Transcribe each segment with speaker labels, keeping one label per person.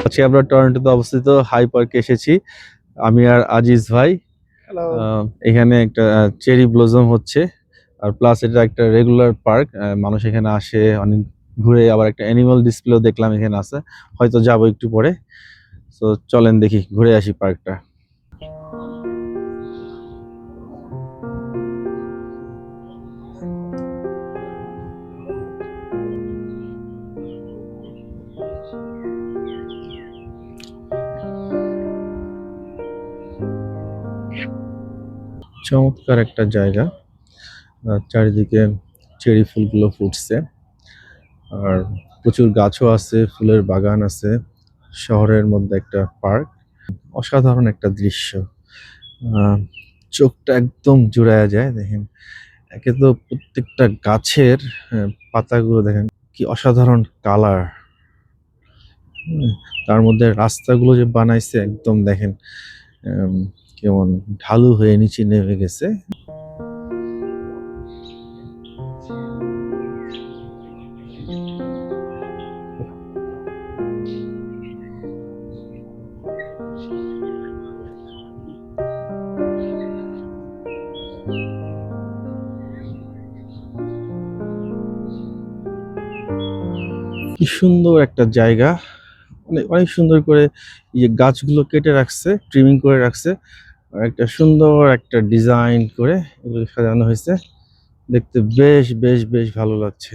Speaker 1: আজকে আমরা টরন্টোতে অবস্থিত হাই পার্কে এসেছি। আমি আর আজিজ ভাই। এখানে একটা চেরি ব্লজম হচ্ছে আর প্লাস এটা একটা রেগুলার পার্ক মানুষ এখানে আসে অনেক ঘুরে আবার একটা অ্যানিমাল ডিসপ্লেও দেখলাম এখানে আছে হয়তো যাব একটু পরে। তো চলেন দেখি ঘুরে আসি পার্কটা। চমৎকার একটা জায়গা। চারিদিকে চেরি ফুলগুলো ফুটছে। আর প্রচুর গাছও আছে, ফুলের বাগান আছে, শহরের মধ্যে একটা পার্ক। অসাধারণ একটা দৃশ্য। চোখটা একদম জুড়ায়া যায়, দেখেন। একে তো প্রত্যেকটা গাছের পাতাগুলো দেখেন, কি অসাধারণ কালার। তার মধ্যে রাস্তাগুলো যে বানাইছে, একদম দেখেন কেমন ঢালু হয়ে নিচে নেমে গেছে। কি সুন্দর একটা জায়গা। অনেক অনেক সুন্দর করে এই গাছগুলো কেটে রাখছে ট্রিমিং করে রাখছে। আর একটা সুন্দর একটা ডিজাইন করে এগুলো সাজানো হয়েছে। দেখতে বেশ বেশ বেশ ভালো লাগছে।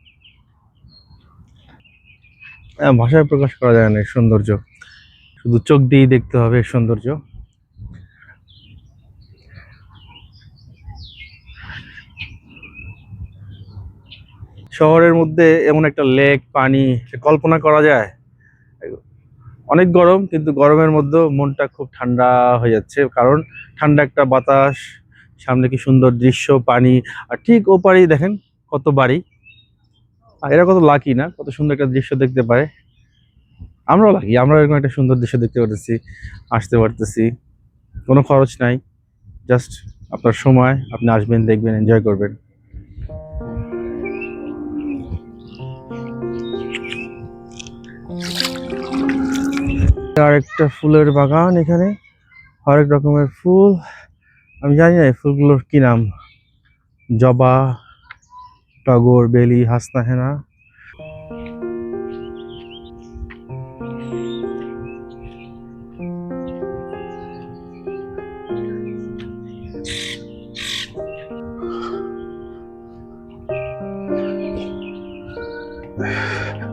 Speaker 1: ভাষায় প্রকাশ করা যায় না সৌন্দর্য। শুধু চোখ দিয়েই দেখতে হবে সৌন্দর্য। শহরের মধ্যে এমন একটা লেক, পানি কল্পনা করা যায়। অনেক গরম, কিন্তু গরমের মধ্যেও মনটা খুব ঠান্ডা হয়ে যাচ্ছে, কারণ ঠান্ডা একটা বাতাস, সামনে কি সুন্দর দৃশ্য, পানি, আর ঠিক ওপারেই দেখেন কত বাড়ি। আর এরা কত লাকি না? কত সুন্দর একটা দৃশ্য দেখতে পায়। আমরাও লাকি আমরা এরকম একটা সুন্দর দৃশ্য দেখতে পারতেছি, আসতে পারতেছি। কোনো খরচ নাই জাস্ট আপনার সময়, আপনি আসবেন, দেখবেন এনজয় করবেন। আর একটা ফুলের বাগান এখানে হরেক রকমের ফুল। আমি জানি না এই ফুলগুলোর কি নাম। জবা টগর বেলি হাসনা হেনা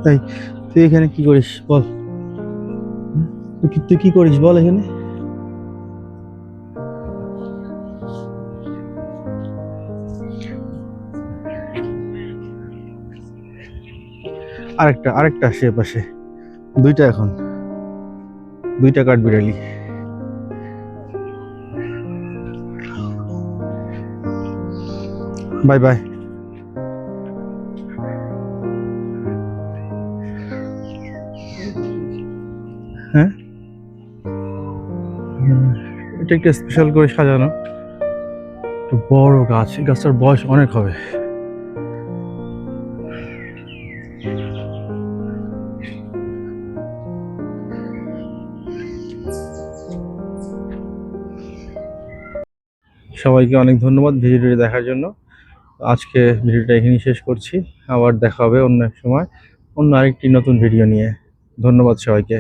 Speaker 1: তাই তুই এখানে কি করিস? বল। তুই কি করিস? বল এখানে। আরেকটা আরেকটা আসে পাশে। দুইটা এখন। দুইটা কাঠ বিড়ালি। Bye bye. হ্যাঁ? এটা একটা স্পেশাল করে সাজানো। বড় গাছ। গাছটার বয়স অনেক হবে। সবাইকে অনেক ধন্যবাদ ভিডিওটি দেখার জন্য। আজকে ভিডিওটা এখানেই শেষ করছি। আবার দেখা হবে অন্য এক সময় অন্য আরেকটি নতুন ভিডিও নিয়ে। ধন্যবাদ সবাইকে।